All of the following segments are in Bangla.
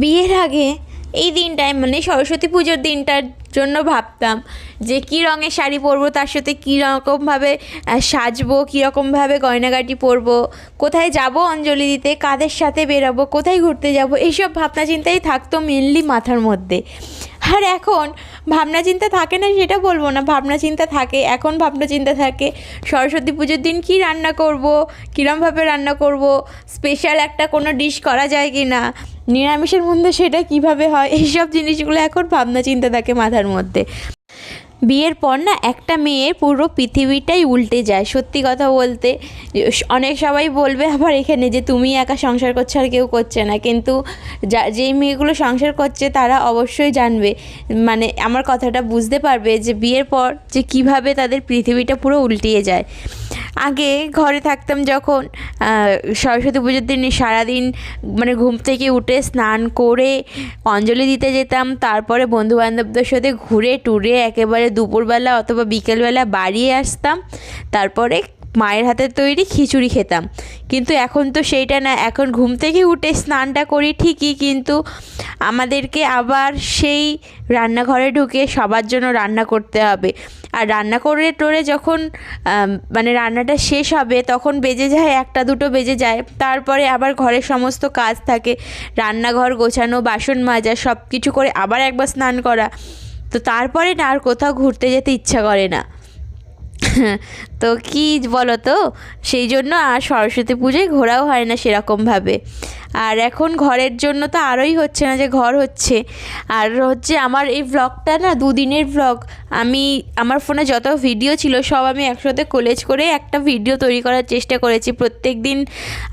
বিয়ের আগে এই দিনটায় মানে সরস্বতী পুজোর দিনটার জন্য ভাবতাম যে কী রঙের শাড়ি পরবো, তার সাথে কী রকমভাবে সাজবো কীরকমভাবে গয়নাগাটি পরবো, কোথায় যাব অঞ্জলি দিতে, কাদের সাথে বেরোবো, কোথায় ঘুরতে যাব, এইসব ভাবনা চিন্তাই থাকতো মেনলি মাথার মধ্যে। আর এখন ভাবনা চিন্তা থাকে না সেটা বলব না। ভাবনা চিন্তা থাকে, এখন ভাবনা চিন্তা থাকে, সরস্বতী পুজোর দিন কি রান্না করব, কীরমভাবে রান্না করব স্পেশাল একটা কোনো ডিশ করা যায় কি না নিরামিষের মধ্যে সেটা কীভাবে হয়, এইসব জিনিসগুলো এখন ভাবনা চিন্তা থাকে মাথার মধ্যে। বিয়ের পর না একটা মেয়ে পুরো পৃথিবীটাই উল্টে যায়, সত্যি কথা বলতে। অনেক সবাই বলবে আবার এখানে যে তুমি একা সংসার করছ আর কেউ করছে না, কিন্তু যা, যেই মেয়েগুলো সংসার করছে তারা অবশ্যই জানবে। মানে আমার কথাটা বুঝতে পারবে যে বিয়ের পর যে কীভাবে তাদের পৃথিবীটা পুরো উল্টিয়ে যায়। আগে ঘরে থাকতাম যখন সরস্বতী পুজোর দিন সারাদিন মানে ঘুম থেকে উঠে স্নান করে অঞ্জলি দিতে যেতাম, তারপরে বন্ধুবান্ধবদের সাথে ঘুরে টুরে একেবারে দুপুরবেলা অথবা বিকেলবেলা বাড়িয়ে আসতাম, তারপরে মায়ের হাতের তৈরি খিচুড়ি খেতাম। কিন্তু এখন তো সেইটা না, এখন ঘুম থেকে উঠে স্নানটা করি ঠিকই, কিন্তু আমাদেরকে আবার সেই রান্নাঘরে ঢুকে সবার জন্য রান্না করতে হবে। আর রান্না করে টোরে যখন মানে রান্নাটা শেষ হবে, তখন বেজে যায়, একটা দুটো বেজে যায়, তারপরে আবার ঘরের সমস্ত কাজ থাকে, রান্নাঘর গোছানো, বাসন মাজা সব কিছু করে আবার একবার স্নান করা। তো তারপরে না আর কোথাও ঘুরতে যেতে ইচ্ছা করে না। তো কি বলো তো সেই জন্য আর সরস্বতী পুজোয় ঘোরাও হয় না সেরকমভাবে। আর এখন ঘরের জন্য তো আরোই হচ্ছে না যে ঘর হচ্ছে। আর হচ্ছে আমার এই ব্লগটা না দুদিনের ব্লগ আমি, আমার ফোনে যত ভিডিও ছিল সব আমি একসাথে কোলেজ করে একটা ভিডিও তৈরি করার চেষ্টা করেছি। প্রত্যেক দিন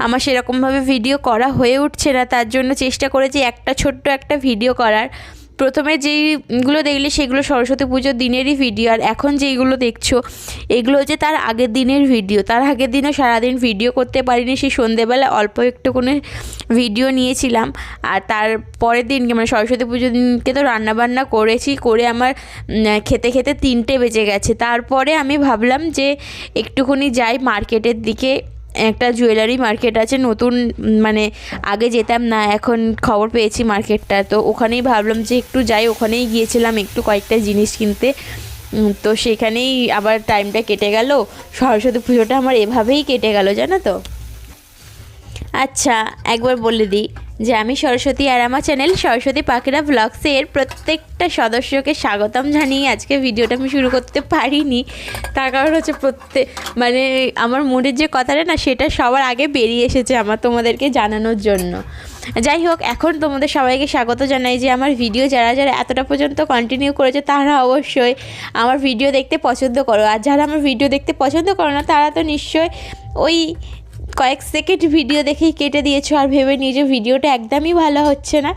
আমার সেরকমভাবে ভিডিও করা হয়ে উঠছে না। তার জন্য চেষ্টা করেছি একটা ছোট্ট একটা ভিডিও করার। প্রথমে যেইগুলো দেখলে সেগুলো সরস্বতী পুজোর দিনেরই ভিডিও আর এখন যেইগুলো দেখছ, এগুলো হচ্ছে তার আগের দিনের ভিডিও তার আগের দিনও সারাদিন ভিডিও করতে পারিনি, সেই সন্ধেবেলা অল্প একটু কোনো ভিডিও নিয়েছিলাম। আর তার পরের দিনকে মানে সরস্বতী পুজোর দিনকে তো রান্নাবান্না করেছি, করে আমার খেতে খেতে তিনটে বেজে গেছে। তারপরে আমি ভাবলাম যে একটুখানি যাই মার্কেটের দিকে একটা জুয়েলারি মার্কেট আছে, নতুন মানে আগে যেতাম না, এখন খবর পেয়েছি মার্কেটটা তো ওখানেই ভাবলাম যে একটু যাই, ওখানেই গিয়েছিলাম একটু কয়েকটা জিনিস কিনতে। তো সেখানেই আবার টাইমটা কেটে গেল। সরস্বতী পুজোটা আমার এভাবেই কেটে গেল, জানো তো? আচ্ছা একবার বলে দিই। যে আমি সরস্বতী আর আমার চ্যানেল সরস্বতী পাখিরা ব্লগসের প্রত্যেকটা সদস্যকে স্বাগতম জানিয়ে আজকে ভিডিওটা আমি শুরু করতে পারিনি। তার কারণ হচ্ছে প্রত্যেক মানে আমার মুডের যে কথাটা না, সেটা সবার আগে বেরিয়ে এসেছে আমার তোমাদেরকে জানানোর জন্য। যাই হোক, এখন তোমাদের সবাইকে স্বাগত জানাই যে আমার ভিডিও যারা যারা এতটা পর্যন্ত কন্টিনিউ করেছে, তারা অবশ্যই আমার ভিডিও দেখতে পছন্দ করো। আর যারা আমার ভিডিও দেখতে পছন্দ করো না, তারা তো নিশ্চয়ই ওই কয়েক সেকেন্ড ভিডিও দেখেই কেটে দিয়েছ আর ভেবে নিয়ে যে ভিডিওটা একদমই ভালো হচ্ছে না।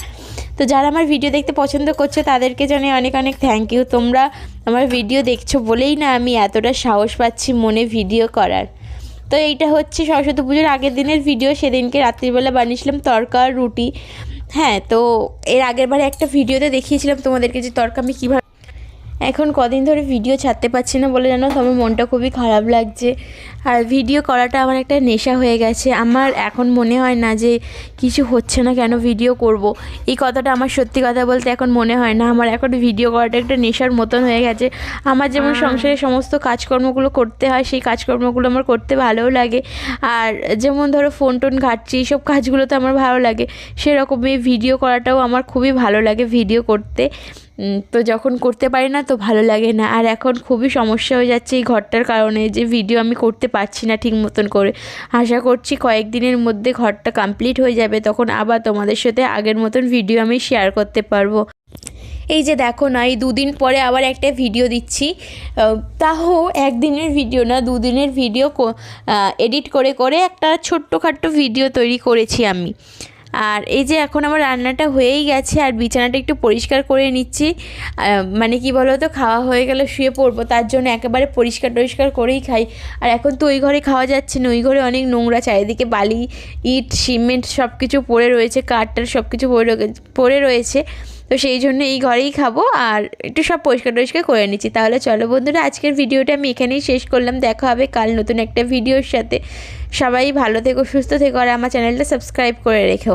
তো যারা আমার ভিডিও দেখতে পছন্দ করছে, তাদেরকে জানাই অনেক অনেক থ্যাংক ইউ তোমরা আমার ভিডিও দেখছ বলেই না আমি এতটা সাহস পাচ্ছি মনে ভিডিও করার। তো এইটা হচ্ছে সরস্বতী পুজোর আগের দিনের ভিডিও, সেদিনকে রাত্রিবেলা বানিয়েছিলাম তরকা রুটি। হ্যাঁ তো এর আগের বারে একটা ভিডিওতে দেখিয়েছিলাম তোমাদেরকে যে তরকা আমি কীভাবে এখন কদিন ধরে ভিডিও ছাড়তে পারছি না বলে জানো তো আমার মনটা খুবই খারাপ লাগছে। আর ভিডিও করাটা আমার একটা নেশা হয়ে গেছে। আমার এখন মনে হয় না যে কিছু হচ্ছে না কেন ভিডিও করব। এই কথাটা আমার সত্যি কথা বলতে এখন মনে হয় না। আমার এখন ভিডিও করাটা একটা নেশার মতন হয়ে গেছে। আমার যেমন সংসারের সমস্ত কাজকর্মগুলো করতে হয় সেই কাজকর্মগুলো আমার করতে ভালোও লাগে। আর যেমন ধরো ফোন টোন ঘাটছি এইসব কাজগুলো তো আমার ভালো লাগে। সেরকমই ভিডিও করাটাও আমার খুবই ভালো লাগে ভিডিও করতে। তো যখন করতে পারি না তো ভালো লাগে না। আর এখন খুবই সমস্যা হয়ে যাচ্ছে এই ঘরটার কারণে যে ভিডিও আমি করতে পারছি না ঠিক মতন করে। আশা করছি কয়েকদিনের মধ্যে ঘরটা কমপ্লিট হয়ে যাবে, তখন আবার তোমাদের সাথে আগের মতন ভিডিও আমি শেয়ার করতে পারব। এই যে দেখো না, এই দুদিন পরে আবার একটা ভিডিও দিচ্ছি। তাও একদিনের ভিডিও না, দুদিনের ভিডিও এডিট করে করে একটা ছোট্টখাট্টো ভিডিও তৈরি করেছি আমি। আর এই যে এখন আমার রান্নাটা হয়েই গেছে, আর বিছানাটা একটু পরিষ্কার করে নিচ্ছি। মানে কি বলো তো খাওয়া হয়ে গেলে শুয়ে পড়ব, তার জন্য একেবারে পরিষ্কার টরিষ্কার করেই খাই। আর এখন তো ওই ঘরে খাওয়া যাচ্ছে না, ওই ঘরে অনেক নোংরা, চারিদিকে বালি, ইট, সিমেন্ট সব কিছু পড়ে রয়েছে কাঠটার সব কিছু পড়ে রয়েছে। তো সেই জন্য এই ঘরেই খাব, আর একটু সব পরিষ্কার টরিষ্কার করে নিচ্ছি। তাহলে চলো বন্ধুরা, আজকের ভিডিওটা আমি এখানেই শেষ করলাম। দেখা হবে কাল নতুন একটা ভিডিওর সাথে। সবাই ভালো থেকো, সুস্থ থেকো, আর আমার চ্যানেলটা সাবস্ক্রাইব করে রেখো।